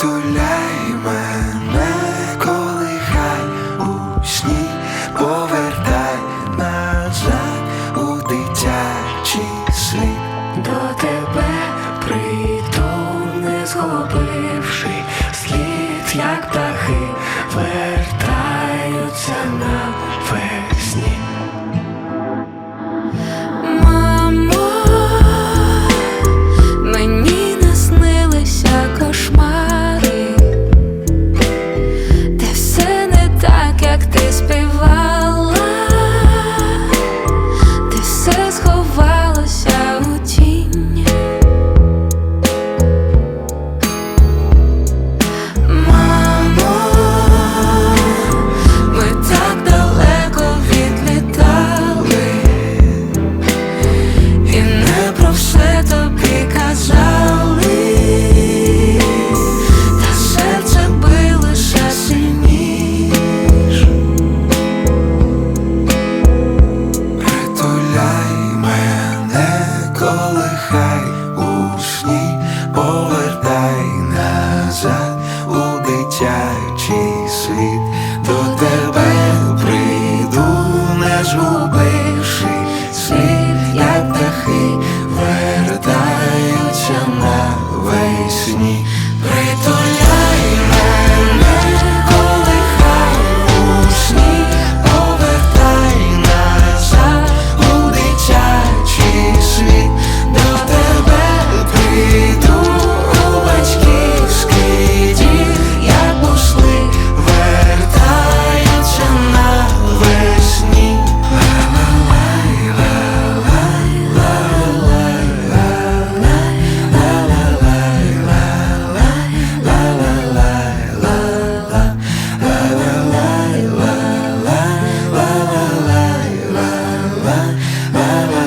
Туляй мене, коли хай у сні, повертай назад у дитячий слід до тебе прийду, не згубивши слід, як птахи, вертаються на весні. Чий світ до тебе прийду не жу. la la